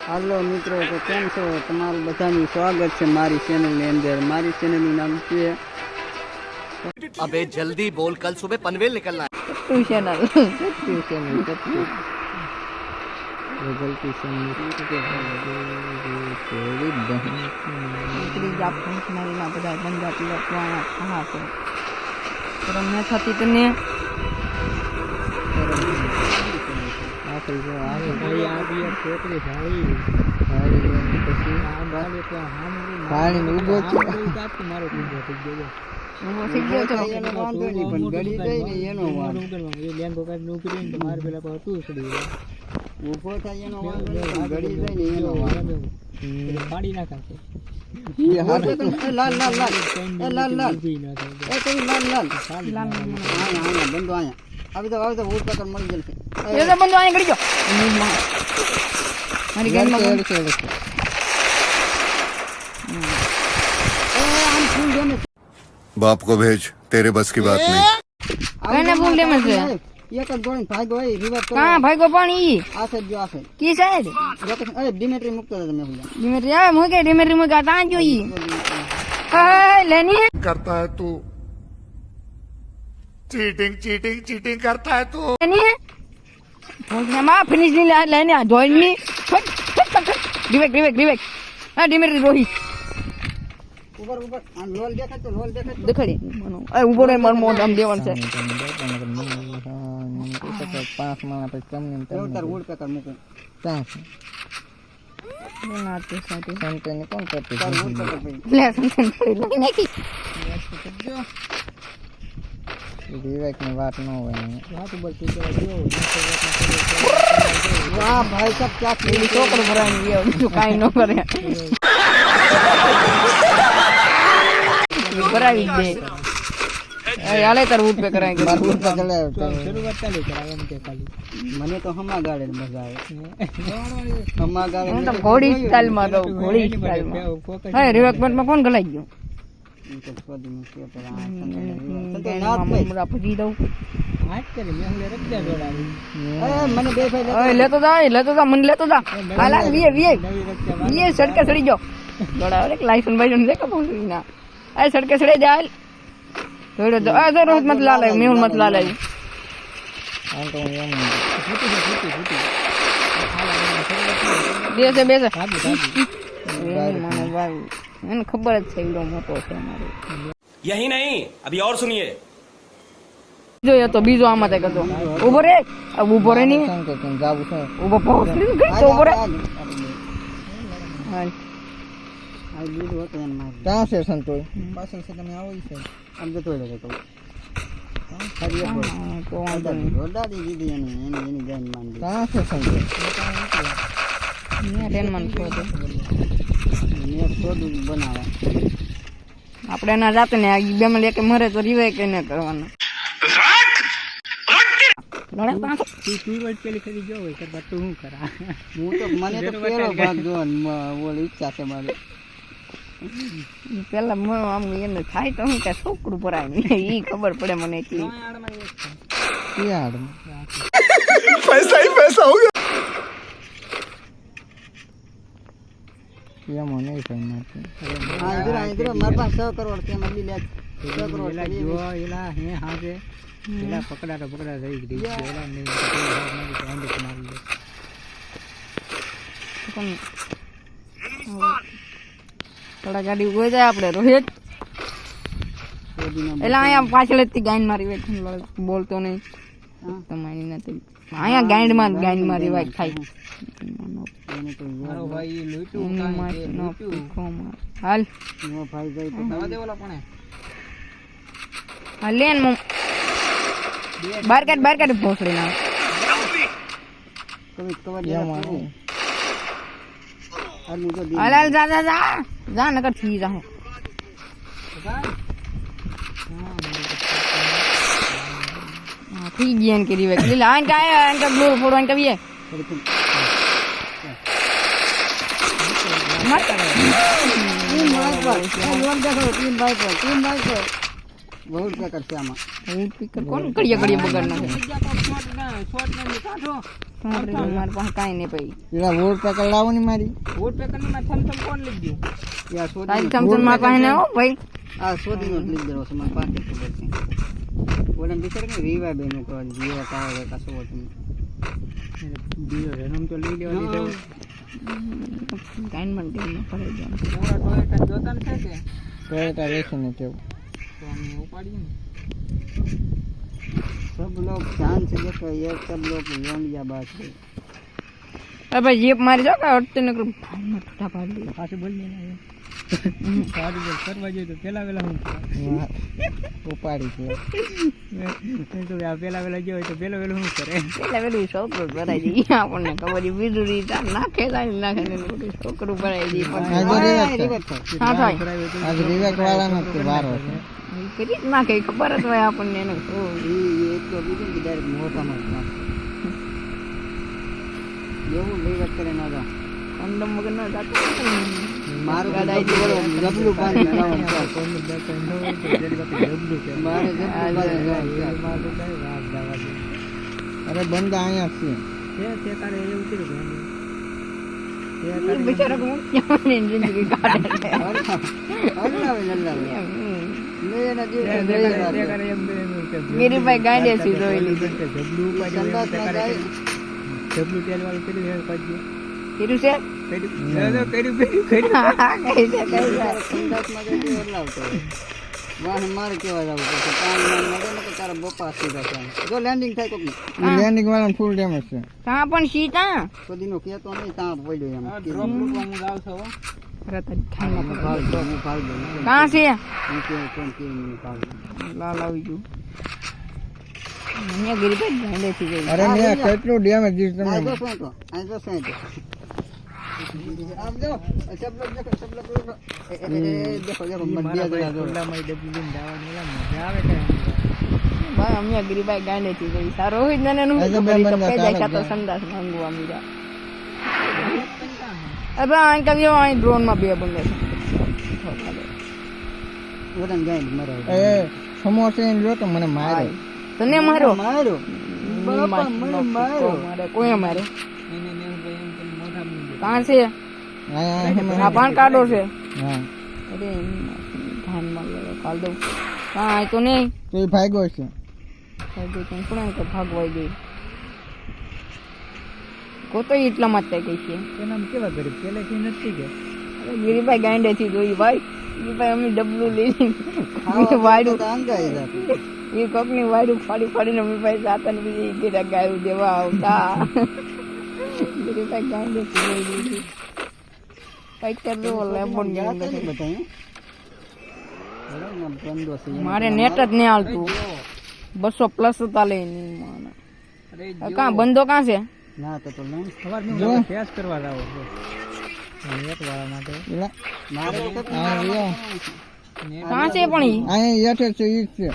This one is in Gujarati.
હાલો મિત્રો તો કેમ છો તમારું બધાનું સ્વાગત છે મારી ચેનલની અંદર મારી ચેનલનું નામ છે अबे जल्दी बोल कल सुबह पनवेल निकलना है two channel two channel two ગલતી ત્રીજા ફંક્શનરીના બધા ધંધા લોકો અહીંયા છે શરમ ન થતી તને પાણી ઊભો છે. ઊભો થઈ ગયો તો એનો વાંધો નહીં. પણ ગળી જાય ને એનો વાંધો. ઊભો થાય એનો વાંધો નહીં. ગળી જાય ને એનો વાંધો. એ હાથ લાલ એ લાલ લાલ લાલ. એ લાલ લાલ. એ તો લાલ લાલ. બંધો આયા. આવી તો આવી તો ઊટ પકડ મળી જશે बाप को भेज तेरे बस की बात नहीं। भूल मत ये भाई गो रिवर तो- हाँ भाई गो पानी आ से जो आ से की शायद अरे डिमेट्री मुक्त मैं डिमेट्री आ डिमेट्री जो ही हाय लेनी करता है तू। चीटिंग चीटिंग चीटिंग करता है तू। लेनी है? માં ફિનિશની લે- આ જોઈનની ડિવેક ડિવેક ડિવેક હા ડિમેટ્રી રોહી ઉપર ઉપર. લોલ દેખાય તો લોલ દેખાય તો. દેખાડી મનો એ ઊભો રે માર મોઢ આમ દેવાનું છે. પાંચ માણા પછી તમને કોણ કરતું विवेक में बात ना हो गई वाह भाई सब क्या सौ कर भरेंगे अभी तो काई नो कर रहे भरे भरा भी दे आले तर रूट पे कराएँगे रूट पे चले शुरू करते हैं लेकर आए हम के खाली मने तो हम गाड़े में मज़ा आए हम गाड़े में तो घोड़ी स्टाइल में दो घोड़ी स्टाइल में हाय रिवर्कमेंट में कौन गलाई गयो લેતા ઓય લેતો જા ઓય લેતો જા મને લેતો જા હાલ હાલ વીએ વીએ વીએ સડકે સડી જાઓ દોડા ઓલે લાયસન્સ બાયસન્સ દે કપો ના એ સડકે સડે જા હાલ થોડો જો આ જો રોહિત મત લાલ મેહુલ મત લાલ આવ્યું આમ તો હું એમ બેસે બેસે એ મને ખબર જ છે એવડો મોટો છે મારો યહી નહીં અભી ઓર સુનિયે જોઈએ તો બીજો આમાં તે કતો ઉભો રે ઉભો રે નહીં ઉભો પહોંચ તો ઉભો રે ક્યાં છે સંતોય પાછળ છે તમે આવો છે આમ જતો રહ્યો તો ક્યાં છે સંતોય આપણે એના જાતે ને આ બે માં લેકે મરે તો રિવાય કઈ ના કરવાનો. લડે પાછો. હું તો મને તો પેલો ભાગ જોવાનો મ- ઓલી ઈચ્છા છે મારી. પેલા મ- એને થાય તો હું કે છોકરું ભરાય ને ઈ ખબર પડે મને એટલી. રૂપિયા મને મારા પાસે છ કરોડ રૂપિયા મળી લે છ કરોડ એલા હે હાજે એલા પકડાતા પકડા થઈ ગઈ એલા નહીં મારી લે થોડા ગાડી ઊભો જાય આપણે રોહિત. એલા અહીંયા પાછળ પાછળથી ગાઈન મારી બેઠી બોલતો નહીં. તમારી નથી. અહીંયા ગાઈડમાં જ ગાઈન મારી વાય ખાઈ. રિવાજ થાય એની માસીનો પીખો માર. હાલ ભાઈ જાય તો દવા દેવાલા પણ હાલ લે ને મમ. બાર કાઢ બાર કાઢ ભોસડી ના કવિ કવર દેવા આનું તો હાલ હાલ જા જા જા જા નકર થઈ જા હા, થઈ ગયા ને કરી વેક લીલા આન કાય આન કા બ્લુ ફોડવાન કવીએ मत करो तीन बार पर लोग देखो तीन बार पर तीन बार पर बहुत क्या करते हम बहुत पिकर कौन कड़िया कड़िया बगड़ना है। हमारे पास काई नहीं पई ये वोट पे कर लाओ नहीं मारी वोट पे करने में थम थम कौन लिख दियो या सोदी थम थम मार पाए ना हो भाई आ सोदी नोट लिख दे रो समान पास बोलन बिचर में वीवा बेनो को जीवा का होगा का सोट में दियो रेनम तो ले लियो લઈ લેવા દીધો કાંઈ મને ટેમ પડે જાય પૂરા ટોયટા જોતા ને છે કે ટોયોટા રેશન ને તેવું તો અમે ઉપાડીએ ને सब लोग ध्यान से देखो ये सब लोग लोंडिया बात है જીપ મારી જાઓ કે અડતે નકર ભાઈમાં ઠૂઠા પાડી દે પાછું બોલ ને સારું બોલ કરવા જોઈએ તો પેલા પેલા હું ઉપાડી છે. તો આ પેલા તો પેલો પેલો શું કરે પેલા વેલું છોકરું ભરાઈ આપણને ખબર બીજું રીતે નાખે નાખે ને છોકરું ભરાઈ જઈએ પણ હા થાય આજ વિવેક વાળા નો વારો કરી જ નાખે ખબર જ હોય આપણને એનું. તો બીજું ડાયરેક્ટ મોટામાં જ નાખે. એવું વિવેક કરે ના જા કંડમ વગર ન જાતું મારું તો જબલું જબલું પાણી લાવવાનું છે. કોઈનું બે ત્રણ ન હોય તો જેની પાસે જબલું છે મારે જબલું પાણી લાવવાનું છે. અરે બંદા અહીંયા છે તે તે તારે એવું કર્યું કે ઈ બિચારા કોણ ક્યાં ને જિંદગી કાઢે છે હલાવે હલાવે એમ, હમ. મેં એના તે તે તે તો કે કે તે. કે તેલ વાળું કર્યું. છે કર્યું કર્યું. કર્યું. કર્યું તો. વાહ મારે કેવા જવું પડશે? પાણી ને તો તારા બપ્પા સીધા છે જો લેન્ડિંગ થાય કોક લેન્ડિંગ વાળા ફૂલ ડેમેજ છે. ત્યાં પણ સીતા કોદીનો કેતો નહીં ત્યાં પડ્યો એમ. ડ્રોપ લૂટવા હું જાઉં છું હો. રત ખાઈને હું ભાગ હું ભાગ દઉં. કાં છે? હું મને ભાગ લાલ આવી ગયું. અહીંયા ગિરીભાઈ ગાંડે થી જોઈ અરે મેં કેટલું ડેમેજ દીધું તમે આ જો શું તો આ જો શું તો આમ જો સબ લોગ દેખો સબ લોગ દેખો એ, એ, એ, એ, દેખો દેખો મારા મધ્ય ભાઈ જરા જો ખુલ્લામાં ઈ લઈને જવાનું એલા મજા આવે કાંઈ. ભાઈ અમે ગિરીભાઈ ગાંડે થી જોઈ સારો હોય ને નું તો તો બે કરી તો બંદા પેદા ચાલે ખાતો જ સંદાસ માંગવા મીરા અરે અહીં કવ્યો અહીં ડ્રોનમાં બે બંને છે. ઓડન જાય મરે એ સમોસે લ્યો તો મને માર્યો. તને મારો? મારો. કોઈ મારે એને ને એવું ભાઈ એમ કરીને મોઢામાં નહીં દેતા. કાં છે? આ પાન કાર્ડો છે. અરે ધ્યાનમાં લેવો કાલ દઉં હા તો નહીં? તો ભાગ્યો છે. ભાગી તો શું કે ભાગવાઈ ગઈ? કોતો એટલામાં જ થાય કઈ છે. એના કેવા ગરીબ? પેલેથી નથી કે. ગીરીભાઈ ગિરીભાઈ ગાંડે થી જોઈ ભાઈ. ગીરીભાઈ અમે ડબલું લઈ જતું. એ કોકની વાયડું ફાડી ફાડીને મીભાઈ ભાઈ જાતા ને બીજી ગીરા ગાયું દેવા આવતા. ગિરીભાઈ ગાંડે દેતી ગઈ દીધી. કંઈક કરજો લેબોન મારે નેટ જ નહીં હાલતું. બસો પ્લસ ચાલે નહીં માને કાં બંધો કાં છે? ના તો તો નહીં સવારનું આપણે ફેસ કરવા લાવો નેટ વાળા માટે. મારે કાં છે પણ અહીંયા હેઠે છે ઈ જ છે.